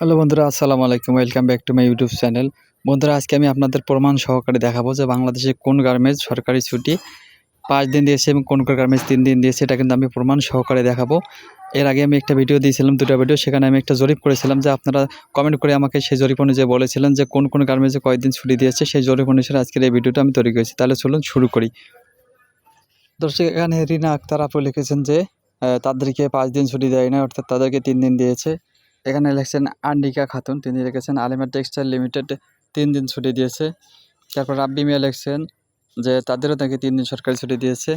Hello বন্ধুরা, আসসালামু আলাইকুম। Welcome back to my YouTube channel বন্ধুরা, আজকে আমি আপনাদের প্রমাণ সহকারে দেখাবো যে বাংলাদেশে কোন গার্মেন্টস সরকারি ছুটি, পাঁচ দিন দিয়েছে এবং কোন কোন গার্মেন্টস তিন দিন দিয়েছে, এটা কিন্তু আমি প্রমাণ সহকারে দেখাবো। এর আগে আমি একটা ভিডিও দিয়েছিলাম, দুটো ভিডিও সেখানে আমি একটা জরিপ করেছিলাম যে আপনারা কমেন্ট করে আমাকে সেই জরিপ অনুযায়ী বলেছিলেন যে কোন কোন গার্মেন্টসে কয়েকদিন ছুটি দিয়েছে, সেই জরিপ অনুসারে আজকের এই ভিডিওটা আমি তৈরি করেছি। তাহলে চলুন শুরু করি। দর্শক, এখানে রিনা আক্তার আপু লিখেছেন যে তাদেরকে পাঁচ দিন ছুটি দেয় না অর্থাৎ তাদেরকে তিন দিন দিয়েছে। এখানে লিখছেন আন্ডিকা খাতুন, তিনি লিখেছেন আলিমা টেক্সটাইল লিমিটেড তিন দিন ছুটি দিয়েছে। তারপর রাব্বি মিয়া লিখছেন যে, তাদেরও তাকে তিন দিন সরকারি ছুটি দিয়েছে।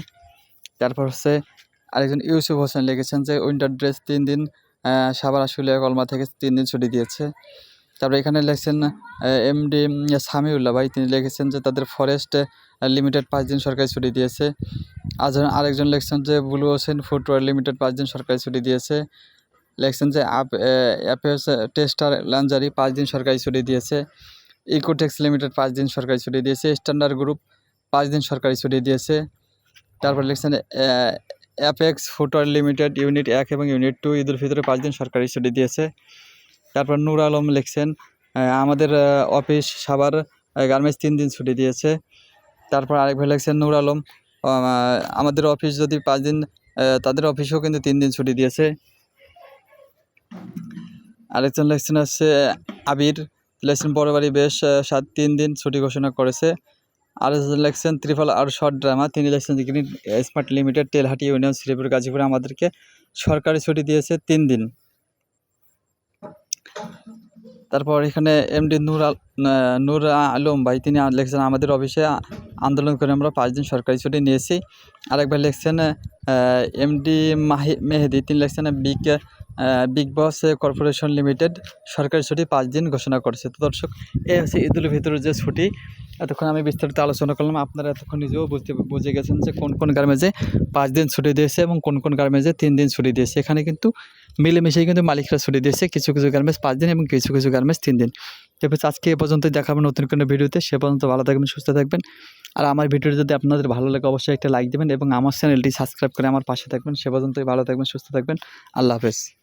তারপর হচ্ছে আরেকজন ইউসুফ হোসেন লিখেছেন যে, উইন্টার ড্রেস তিন দিন সাবার আশুলিয়া, কলমা থেকে তিন দিন ছুটি দিয়েছে। তারপর এখানে লিখছেন এমডি সামিউল্লাহ ভাই, তিনি লিখেছেন যে, তাদের ফরেস্ট লিমিটেড পাঁচ দিন সরকারি ছুটি দিয়েছে। আরেকজন লিখছেন যে, ব্লু ওশেন ফুটওয়ার লিমিটেড পাঁচ দিন সরকারি ছুটি দিয়েছে। লিখছেন যে আপ অ্যাপেস টেস্টার লাঞ্জারি পাঁচ দিন সরকারি ছুটি দিয়েছে। ইকোটেক্স লিমিটেড পাঁচ দিন সরকারি ছুটি দিয়েছে। স্ট্যান্ডার্ড গ্রুপ পাঁচ দিন সরকারি ছুটি দিয়েছে। তারপর লিখছেন অ্যাপেক্স ফুটওয়ার লিমিটেড ইউনিট এক এবং ইউনিট টু ঈদুল ফিতরে পাঁচ দিন সরকারি ছুটি দিয়েছে। তারপর নূর আলম লিখছেন আমাদের অফিস সাবার গার্মেন্টস তিন দিন ছুটি দিয়েছে। তারপর আরেক ভাই লিখছেন, নূর আলম আমাদের অফিস যদি পাঁচ দিন তাদের অফিসেও কিন্তু তিন দিন ছুটি দিয়েছে। আরেকজন লিখছেন হচ্ছে আবির। লিখছেন বড় বাড়ি বেশ সাত, তিন দিন ছুটি ঘোষণা করেছে। আরেকজন লিখছেন ত্রিফল আর শর্ট ড্রামা। তিনি লিখছেন যে green smart limited Telhati union Sreepur গাজীপুরে আমাদেরকে সরকারি ছুটি দিয়েছে তিন দিন। তারপর এখানে এমডি নূর আল নূর আলম ভাই, তিনি লিখছেন, আমাদের অফিসে আন্দোলন করে আমরা পাঁচ দিন সরকারি ছুটি নিয়েছি। আরেকবার লিখছেন এমডি মাহি, মেহেদি, তিনি লিখছেন big big boss corporation limited সরকারি ছুটি পাঁচ দিন ঘোষণা করেছে। তো দর্শক এই হচ্ছে ঈদুল ফিতরের যে ছুটি। এতক্ষণ আমি বিস্তারিত আলোচনা করলাম। আপনারা এতক্ষণ নিজেও বুঝতে, বুঝে গেছেন যে কোন কোন গার্মেন্টসে পাঁচ দিন ছুটি দিয়েছে এবং কোন কোন গার্মেন্টসে তিন দিন ছুটি দিয়েছে। এখানে কিন্তু মিলেমিশেই কিন্তু মালিকরা ছুটি দিয়েছে। কিছু কিছু গার্মেন্টস পাঁচ দিন এবং কিছু কিছু গার্মেন্টস তিন দিন। তবে আজকে এ পর্যন্ত দেখাবেন নতুন কোনো ভিডিওতে। সে পর্যন্ত ভালো থাকবেন, সুস্থ থাকবেন। আর আমার ভিডিওটি যদি আপনাদের ভালো লাগে, অবশ্যই একটা লাইক দেবেন এবং আমার চ্যানেলটি সাবস্ক্রাইব করে আমার পাশে থাকবেন। সে পর্যন্তই ভালো থাকবেন, সুস্থ থাকবেন। আল্লাহ হাফেজ।